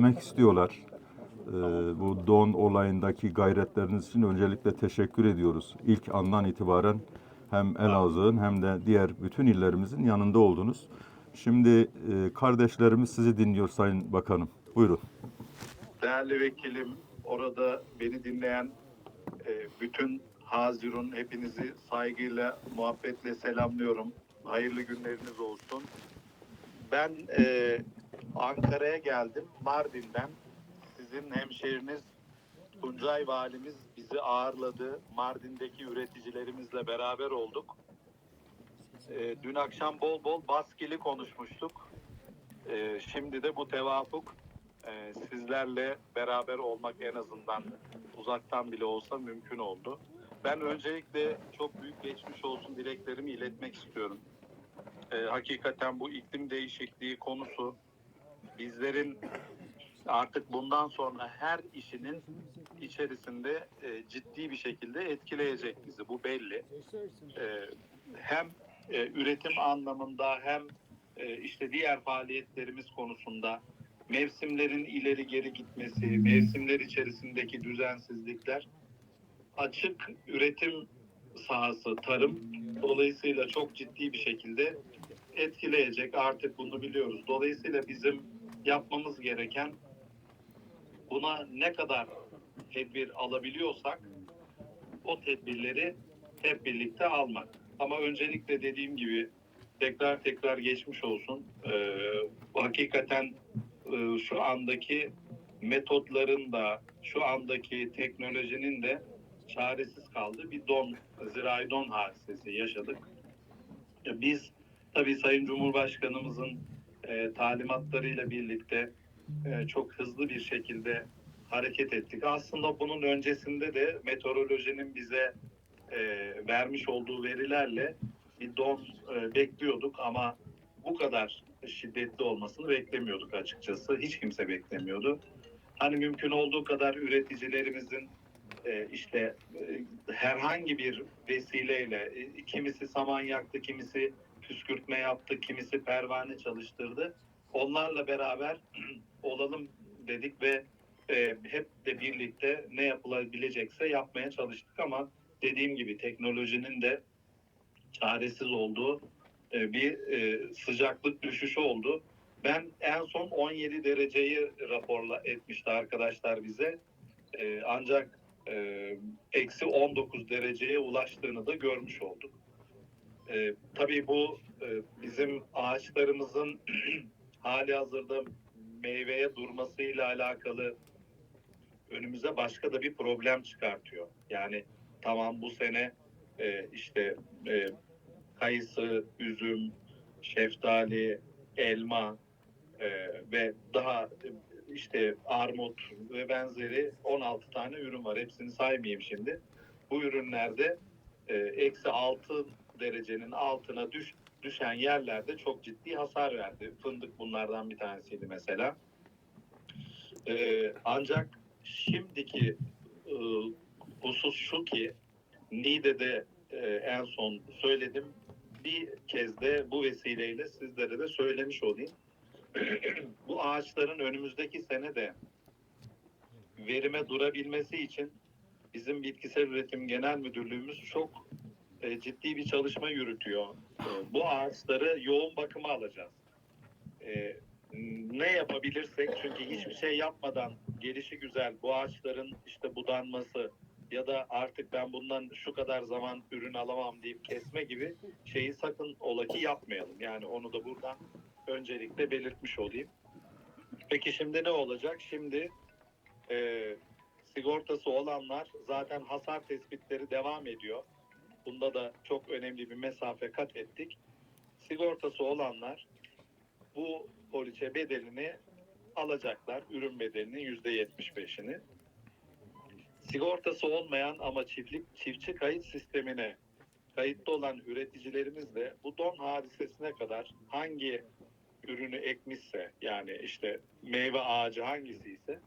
Demek istiyorlar. Ee, bu don olayındaki gayretleriniz için öncelikle teşekkür ediyoruz. İlk andan itibaren hem Elazığ'ın hem de diğer bütün illerimizin yanında oldunuz. Şimdi e, kardeşlerimiz sizi dinliyor Sayın Bakanım. Buyurun. Değerli vekilim, orada beni dinleyen e, bütün Hazirun hepinizi saygıyla, muhabbetle selamlıyorum. Hayırlı günleriniz olsun. Ben e, Ankara'ya geldim, Mardin'den. Sizin hemşehriniz Tuncay Valimiz bizi ağırladı. Mardin'deki üreticilerimizle beraber olduk. E, dün akşam bol bol baskili konuşmuştuk. E, şimdi de bu tevafuk ee, sizlerle beraber olmak en azından uzaktan bile olsa mümkün oldu. Ben öncelikle çok büyük geçmiş olsun dileklerimi iletmek istiyorum. Ee, hakikaten bu iklim değişikliği konusu bizlerin artık bundan sonra her işinin içerisinde e, ciddi bir şekilde etkileyecek bizi. Bu belli. Ee, hem e, üretim anlamında hem e, işte diğer faaliyetlerimiz konusunda mevsimlerin ileri geri gitmesi, mevsimler içerisindeki düzensizlikler açık üretim sahası tarım dolayısıyla çok ciddi bir şekilde etkileyecek artık bunu biliyoruz. Dolayısıyla bizim yapmamız gereken buna ne kadar tedbir alabiliyorsak o tedbirleri hep birlikte almak. Ama öncelikle dediğim gibi tekrar tekrar geçmiş olsun. Ee, hakikaten e, şu andaki metotların da şu andaki teknolojinin de çaresiz kaldığı bir don, zirai don hadisesi yaşadık. Ya Biz tabii Sayın Cumhurbaşkanımızın e, talimatlarıyla birlikte e, çok hızlı bir şekilde hareket ettik. Aslında bunun öncesinde de meteorolojinin bize e, vermiş olduğu verilerle bir don e, bekliyorduk ama bu kadar şiddetli olmasını beklemiyorduk açıkçası. Hiç kimse beklemiyordu. Hani mümkün olduğu kadar üreticilerimizin e, işte e, herhangi bir vesileyle e, kimisi saman yaktı, kimisi püskürtme yaptı, kimisi pervane çalıştırdı. Onlarla beraber olalım dedik ve hep de birlikte ne yapılabilecekse yapmaya çalıştık ama dediğim gibi teknolojinin de çaresiz olduğu bir sıcaklık düşüşü oldu. Ben en son 17 dereceyi raporla etmişti arkadaşlar bize. Ancak eksi 19 dereceye ulaştığını da görmüş olduk. E, tabii bu e, bizim ağaçlarımızın hali hazırda meyveye durmasıyla alakalı önümüze başka da bir problem çıkartıyor. Yani tamam bu sene e, işte e, kayısı, üzüm, şeftali, elma e, ve daha e, işte armut ve benzeri 16 tane ürün var. Hepsini saymayayım şimdi. Bu ürünlerde e, eksi 6 derecenin altına düş, düşen yerlerde çok ciddi hasar verdi. Fındık bunlardan bir tanesiydi mesela. E, ancak şimdiki e, husus şu ki Niğde'de e, en son söyledim bir kez de bu vesileyle sizlere de söylemiş olayım. Bu ağaçların önümüzdeki sene de verime durabilmesi için bizim Bitkisel Üretim Genel Müdürlüğümüz çok e, ciddi bir çalışma yürütüyor. E, bu ağaçları yoğun bakıma alacağız. E, ne yapabilirsek çünkü hiçbir şey yapmadan gelişi güzel bu ağaçların işte budanması ya da artık ben bundan şu kadar zaman ürün alamam deyip kesme gibi şeyi sakın ola ki yapmayalım. Yani onu da buradan öncelikle belirtmiş olayım. Peki şimdi ne olacak? Şimdi e, sigortası olanlar zaten hasar tespitleri devam ediyor. Bunda da çok önemli bir mesafe kat ettik. Sigortası olanlar bu poliçe bedelini alacaklar. Ürün bedelinin yüzde yetmiş beşini. Sigortası olmayan ama çiftlik çiftçi kayıt sistemine kayıtlı olan üreticilerimiz de bu don hadisesine kadar hangi ürünü ekmişse yani işte meyve ağacı hangisi ise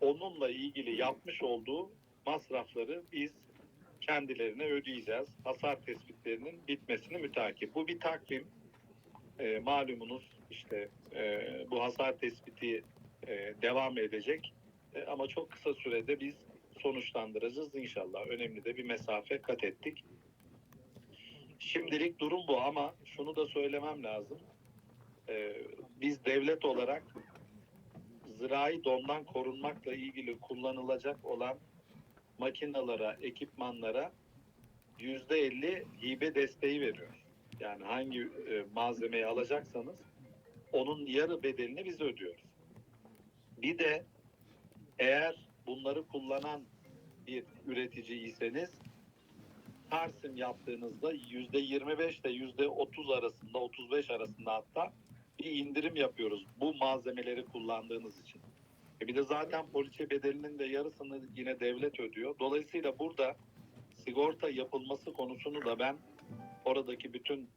onunla ilgili yapmış olduğu masrafları biz kendilerine ödeyeceğiz. Hasar tespitlerinin bitmesini mütakip. Bu bir takvim. E, malumunuz işte e, bu hasar tespiti e, devam edecek. E, ama çok kısa sürede biz sonuçlandıracağız inşallah. Önemli de bir mesafe kat ettik. Şimdilik durum bu ama şunu da söylemem lazım. E, biz devlet olarak zirai dondan korunmakla ilgili kullanılacak olan makinalara, ekipmanlara yüzde elli hibe desteği veriyoruz. Yani hangi e, malzemeyi alacaksanız onun yarı bedelini biz ödüyoruz. Bir de eğer bunları kullanan bir üreticiyseniz Tarsim yaptığınızda yüzde 25 ile yüzde 30 arasında 35 arasında hatta bir indirim yapıyoruz bu malzemeleri kullandığınız için. E bir de zaten poliçe bedelinin de yarısını yine devlet ödüyor. Dolayısıyla burada sigorta yapılması konusunu da ben oradaki bütün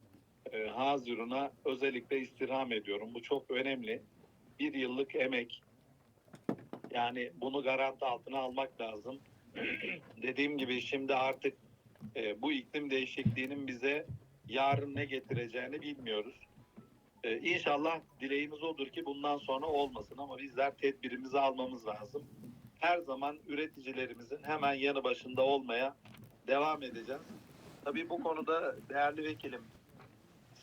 e, Hazirun'a özellikle istirham ediyorum. Bu çok önemli. Bir yıllık emek. Yani bunu garanti altına almak lazım. Dediğim gibi şimdi artık e, bu iklim değişikliğinin bize yarın ne getireceğini bilmiyoruz. E, inşallah dileğimiz odur ki bundan sonra olmasın ama bizler tedbirimizi almamız lazım. Her zaman üreticilerimizin hemen yanı başında olmaya devam edeceğiz. Tabii bu konuda değerli vekilim,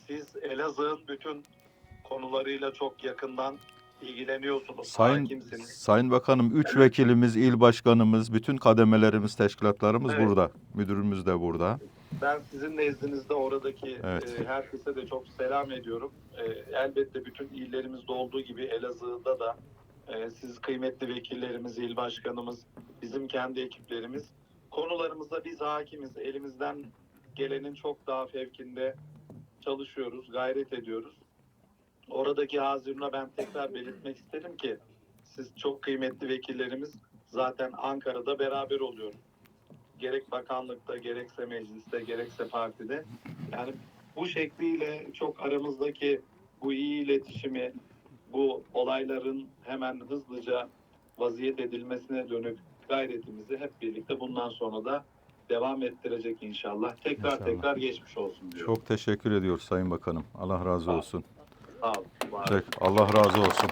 siz Elazığ'ın bütün konularıyla çok yakından ilgileniyorsunuz. Sayın hakimsiniz. Sayın Bakanım, üç vekilimiz, il başkanımız, bütün kademelerimiz, teşkilatlarımız Evet. burada. Müdürümüz de burada. Ben sizin nezdinizde oradaki Evet. e, herkese de çok selam ediyorum. E, elbette bütün illerimizde olduğu gibi Elazığ'da da e, siz kıymetli vekillerimiz, il başkanımız, bizim kendi ekiplerimiz konularımızda biz hakimiz. Elimizden gelenin çok daha fevkinde çalışıyoruz, gayret ediyoruz. Oradaki Hazirun'a ben tekrar belirtmek isterim ki siz çok kıymetli vekillerimiz zaten Ankara'da beraber oluyoruz gerek bakanlıkta, gerekse mecliste, gerekse partide. Yani bu şekliyle çok aramızdaki bu iyi iletişimi, bu olayların hemen hızlıca vaziyet edilmesine dönük gayretimizi hep birlikte bundan sonra da devam ettirecek inşallah. Tekrar İnşallah. tekrar geçmiş olsun diyorum. Çok teşekkür ediyoruz Sayın Bakanım. Allah razı olsun. Sağ olun. var Allah razı olsun.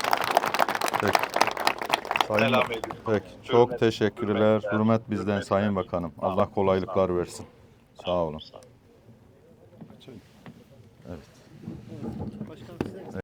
Peki. Sayın Selam ediyorum. Peki, çok Hürmet- teşekkürler. hürmetler, Hürmet bizden hürmetler. Sayın Bakanım. Allah kolaylıklar versin. Sağ olun. Sağ olun.